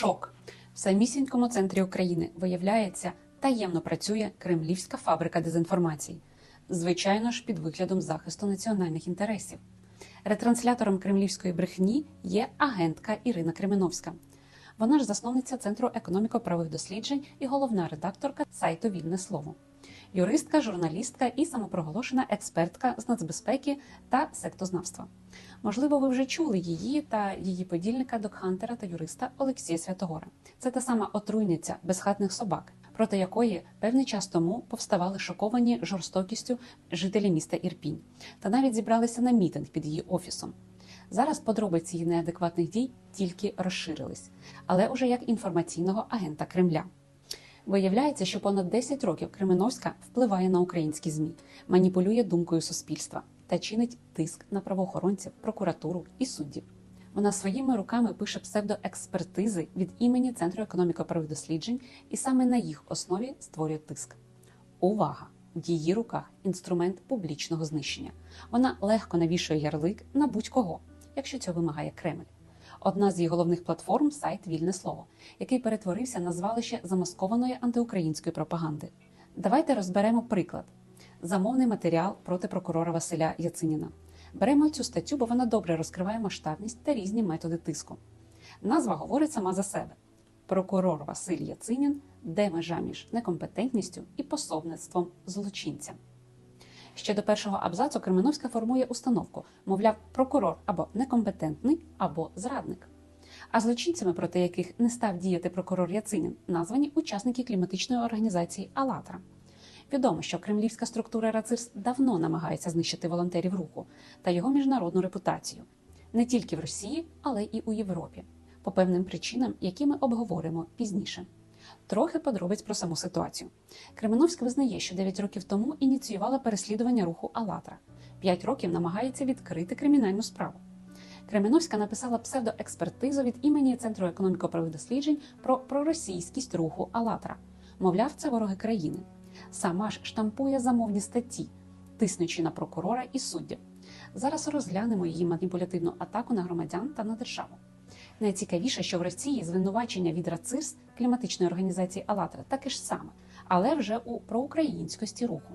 Шок в самісінькому центрі України виявляється, таємно працює кремлівська фабрика дезінформації, звичайно ж, під виглядом захисту національних інтересів. Ретранслятором кремлівської брехні є агентка Ірина Кременовська. Вона ж засновниця Центру економіко-правих досліджень і головна редакторка сайту Вільне слово, юристка, журналістка і самопроголошена експертка з нацбезпеки та сектознавства. Можливо, ви вже чули її та її подільника докхантера та юриста Олексія Святогора. Це та сама отруйниця безхатних собак, проти якої певний час тому повставали шоковані жорстокістю жителі міста Ірпінь, та навіть зібралися на мітинг під її офісом. Зараз подробиці її неадекватних дій тільки розширились, але уже як інформаційного агента Кремля. Виявляється, що понад 10 років Кременовська впливає на українські змі, маніпулює думкою суспільства та чинить тиск на правоохоронців, прокуратуру і суддів. Вона своїми руками пише псевдоекспертизи від імені Центру економіко-правих досліджень і саме на їх основі створює тиск. Увага! В її руках інструмент публічного знищення. Вона легко навішує ярлик на будь-кого, якщо цього вимагає Кремль. Одна з її головних платформ сайт Вільне слово, який перетворився на звалище замаскованої антиукраїнської пропаганди. Давайте розберемо приклад: замовний матеріал проти прокурора Василя Яциніна. Беремо цю статтю, бо вона добре розкриває масштабність та різні методи тиску. Назва говорить сама за себе: прокурор Василь Яцинін, де межа між некомпетентністю і пособництвом злочинця. Ще до першого абзацу Кременовська формує установку, мовляв, прокурор або некомпетентний, або зрадник. А злочинцями, проти яких не став діяти прокурор Яцинін, названі учасники кліматичної організації «АЛЛАТРА». Відомо, що кремлівська структура РАЦИРС давно намагається знищити волонтерів руху та його міжнародну репутацію не тільки в Росії, але і у Європі, по певним причинам, які ми обговоримо пізніше. Трохи подробиць про саму ситуацію. Кременовська визнає, що 9 років тому ініціювала переслідування руху «АЛЛАТРА». 5 років намагається відкрити кримінальну справу. Кременовська написала псевдоекспертизу від імені Центру економіко-правих досліджень про проросійськість руху «АЛЛАТРА». Мовляв, це вороги країни. Сама ж штампує замовні статті, тиснучи на прокурора і суддя. Зараз розглянемо її маніпулятивну атаку на громадян та на державу. Найцікавіше, що в Росії звинувачення від РАЦИРС кліматичної організації «АЛЛАТРА» таке ж саме, але вже у проукраїнськості руху,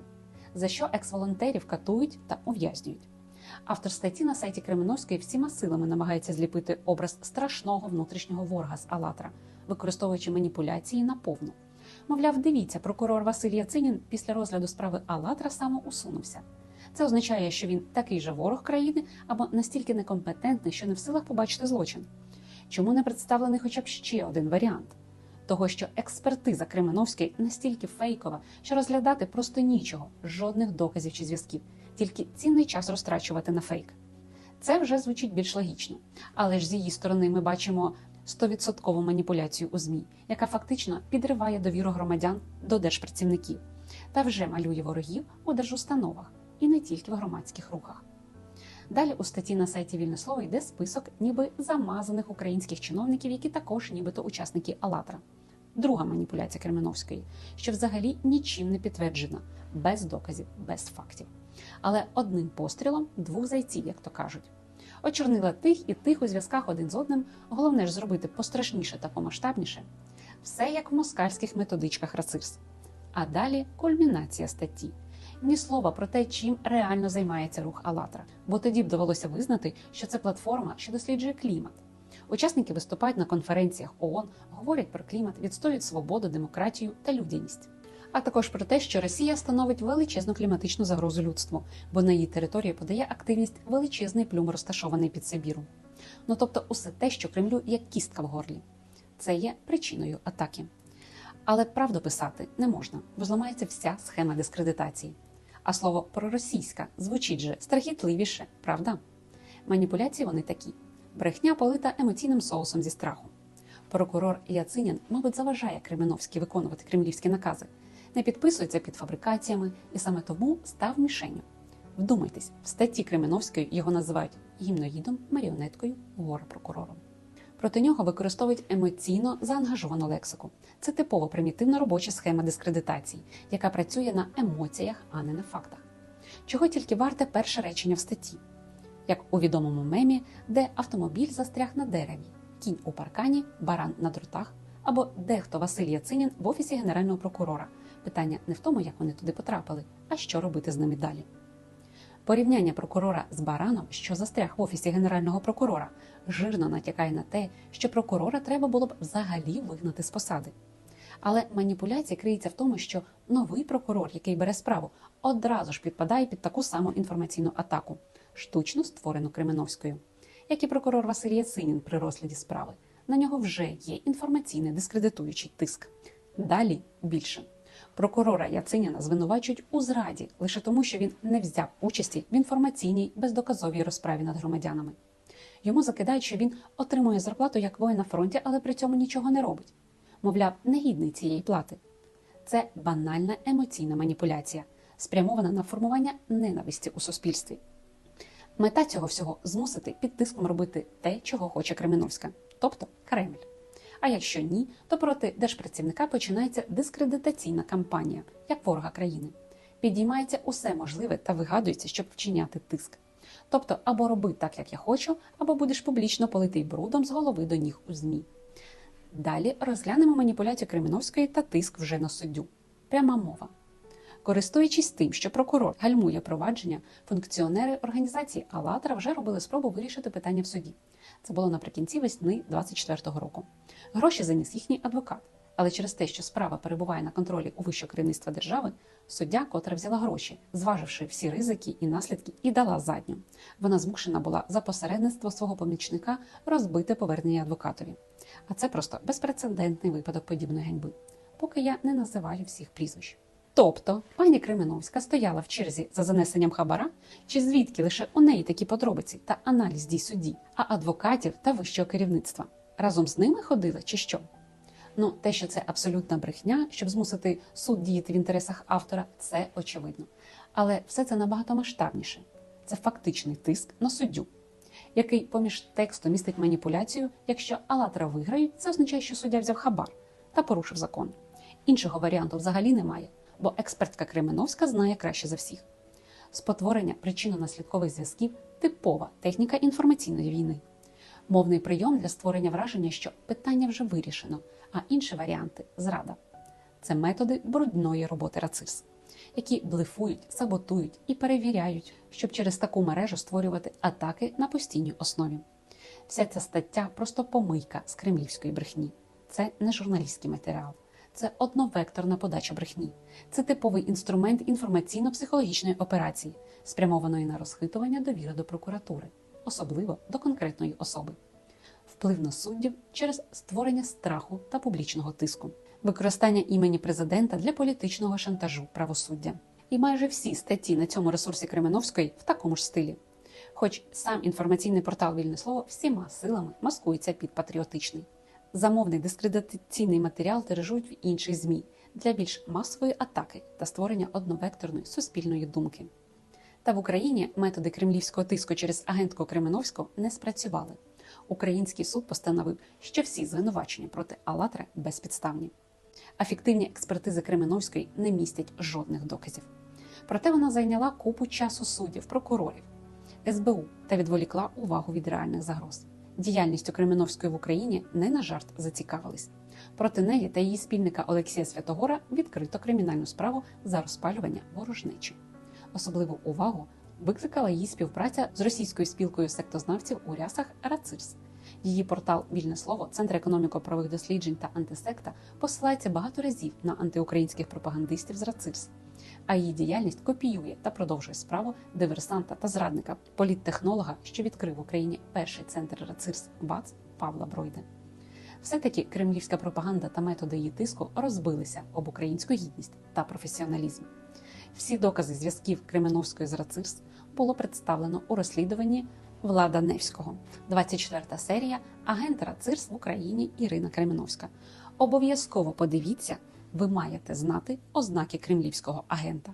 за що екс-волонтерів катують та ув'язнюють. Автор статті на сайті Кременовської всіма силами намагається зліпити образ страшного внутрішнього ворога з «АЛЛАТРА», використовуючи маніпуляції наповну. Мовляв, дивіться, прокурор Василь Яцинін після розгляду справи «АЛЛАТРА» самоусунувся. Це означає, що він такий же ворог країни або настільки некомпетентний, що не в силах побачити злочин. Чому не представлений хоча б ще один варіант? Того, що експертиза Кременовської настільки фейкова, що розглядати просто нічого, жодних доказів чи зв'язків, тільки цінний час розтрачувати на фейк. Це вже звучить більш логічно, але ж з її сторони ми бачимо стовідсоткову маніпуляцію у ЗМІ, яка фактично підриває довіру громадян до держпрацівників та вже малює ворогів у держустановах і не тільки в громадських рухах. Далі у статті на сайті Вільне слово йде список ніби замазаних українських чиновників, які також нібито учасники «АЛЛАТРА». Друга маніпуляція Кременовської, що взагалі нічим не підтверджена, без доказів, без фактів. Але одним пострілом двох зайців, як то кажуть. Очорнила тих і тих у зв'язках один з одним, головне ж зробити пострашніше та помасштабніше. Все як в москальських методичках РАЦИРС. А далі кульмінація статті ні слова про те, чим реально займається рух «АЛЛАТРА», бо тоді б довелося визнати, що це платформа, що досліджує клімат. Учасники виступають на конференціях ООН, говорять про клімат, відстоюють свободу, демократію та людяність. А також про те, що Росія становить величезну кліматичну загрозу людству, бо на її території подає активність величезний плюм, розташований під Сибіром. Ну тобто, усе те, що Кремлю як кістка в горлі, це є причиною атаки. Але правду писати не можна, бо зламається вся схема дискредитації. А слово проросійська звучить же страхітливіше, правда? Маніпуляції вони такі: брехня полита емоційним соусом зі страху. Прокурор Яцинін, мабуть, заважає Кременовській виконувати кремлівські накази, не підписується під фабрикаціями і саме тому став мішенню. Вдумайтесь, в статті Кременовської його називають гімноїдом, маріонеткою, горе прокурором. Проти нього використовують емоційно заангажовану лексику. Це типово примітивна робоча схема дискредитації, яка працює на емоціях, а не на фактах. Чого тільки варте перше речення в статті, як у відомому мемі, де автомобіль застряг на дереві, кінь у паркані, баран на дротах або дехто Василь Яцинін в офісі генерального прокурора. Питання не в тому, як вони туди потрапили, а що робити з ними далі. Порівняння прокурора з бараном, що застряг в офісі генерального прокурора, жирно натякає на те, що прокурора треба було б взагалі вигнати з посади. Але маніпуляція криється в тому, що новий прокурор, який бере справу, одразу ж підпадає під таку саму інформаційну атаку, штучно створену Кременовською. Як і прокурор Василь Яцинін при розгляді справи, на нього вже є інформаційний дискредитуючий тиск. Далі більше. Прокурора Яциніна звинувачують у зраді лише тому, що він не взяв участі в інформаційній бездоказовій розправі над громадянами. Йому закидають, що він отримує зарплату як воїн на фронті, але при цьому нічого не робить. Мовляв, негідний цієї плати. Це банальна емоційна маніпуляція, спрямована на формування ненависті у суспільстві. Мета цього всього змусити під тиском робити те, чого хоче Кременовська, тобто Кремль. А якщо ні, то проти держпрацівника починається дискредитаційна кампанія як ворога країни. Підіймається усе можливе та вигадується, щоб вчиняти тиск. Тобто, або роби так, як я хочу, або будеш публічно политий брудом з голови до ніг у ЗМІ. Далі розглянемо маніпуляцію Кременовської та тиск вже на суддю. Пряма мова. Користуючись тим, що прокурор гальмує провадження, функціонери організації «АЛЛАТРА» вже робили спробу вирішити питання в суді. Це було наприкінці весни 24-го року. Гроші заніс їхній адвокат. Але через те, що справа перебуває на контролі у вищого керівництва держави, суддя, котра взяла гроші, зваживши всі ризики і наслідки, і дала задню. Вона змушена була за посередництво свого помічника розбити повернення адвокатові. А це просто безпрецедентний випадок подібної ганьби, поки я не називаю всіх прізвищ. Тобто пані Кременовська стояла в черзі за занесенням хабара, чи звідки лише у неї такі подробиці та аналіз дій судді, а адвокатів та вищого керівництва разом з ними ходили чи що? Ну, те, що це абсолютна брехня, щоб змусити суд діяти в інтересах автора, це очевидно. Але все це набагато масштабніше. Це фактичний тиск на суддю, який поміж текстом містить маніпуляцію. Якщо Алатра виграють, це означає, що суддя взяв хабар та порушив закон. Іншого варіанту взагалі немає, бо експертка Кременовська знає краще за всіх. Спотворення причинно-наслідкових зв'язків типова техніка інформаційної війни. Мовний прийом для створення враження, що питання вже вирішено, а інші варіанти зрада. Це методи брудної роботи рацис, які блефують, саботують і перевіряють, щоб через таку мережу створювати атаки на постійній основі. Вся ця стаття просто помийка з кремлівської брехні. Це не журналістський матеріал, це одновекторна подача брехні, це типовий інструмент інформаційно-психологічної операції, спрямованої на розхитування довіри до прокуратури, особливо до конкретної особи вплив на суддів через створення страху та публічного тиску, використання імені президента для політичного шантажу правосуддя. І майже всі статті на цьому ресурсі Кременовської в такому ж стилі. Хоч сам інформаційний портал Вільне слово всіма силами маскується під патріотичний. Замовний дискредитаційний матеріал тиражують в інших ЗМІ для більш масової атаки та створення одновекторної суспільної думки. Та в Україні методи кремлівського тиску через агентку Кременовського не спрацювали. Український суд постановив, що всі звинувачення проти Алатра безпідставні. А фіктивні експертизи Кременовської не містять жодних доказів. Проте вона зайняла купу часу суддів, прокурорів, СБУ та відволікла увагу від реальних загроз. Діяльністю Кременовської в Україні не на жарт зацікавились. Проти неї та її спільника Олексія Святогора відкрито кримінальну справу за розпалювання ворожнечі. Особливу увагу викликала її співпраця з російською спілкою сектознавців у рясах Рацирс. Її портал Вільне слово, Центр економіко-правових досліджень та антисекта посилається багато разів на антиукраїнських пропагандистів з Рацирс. А її діяльність копіює та продовжує справу диверсанта та зрадника, політтехнолога, що відкрив в Україні перший центр Рацирс БАЦ Павла Бройде. Все-таки кремлівська пропаганда та методи її тиску розбилися об українську гідність та професіоналізм. Всі докази зв'язків Кременовської з Рацирс було представлено у розслідуванні Влада Невського. 24 серія Агент Рацирс в Україні Ірина Кременовська. Обов'язково подивіться, ви маєте знати ознаки кремлівського агента.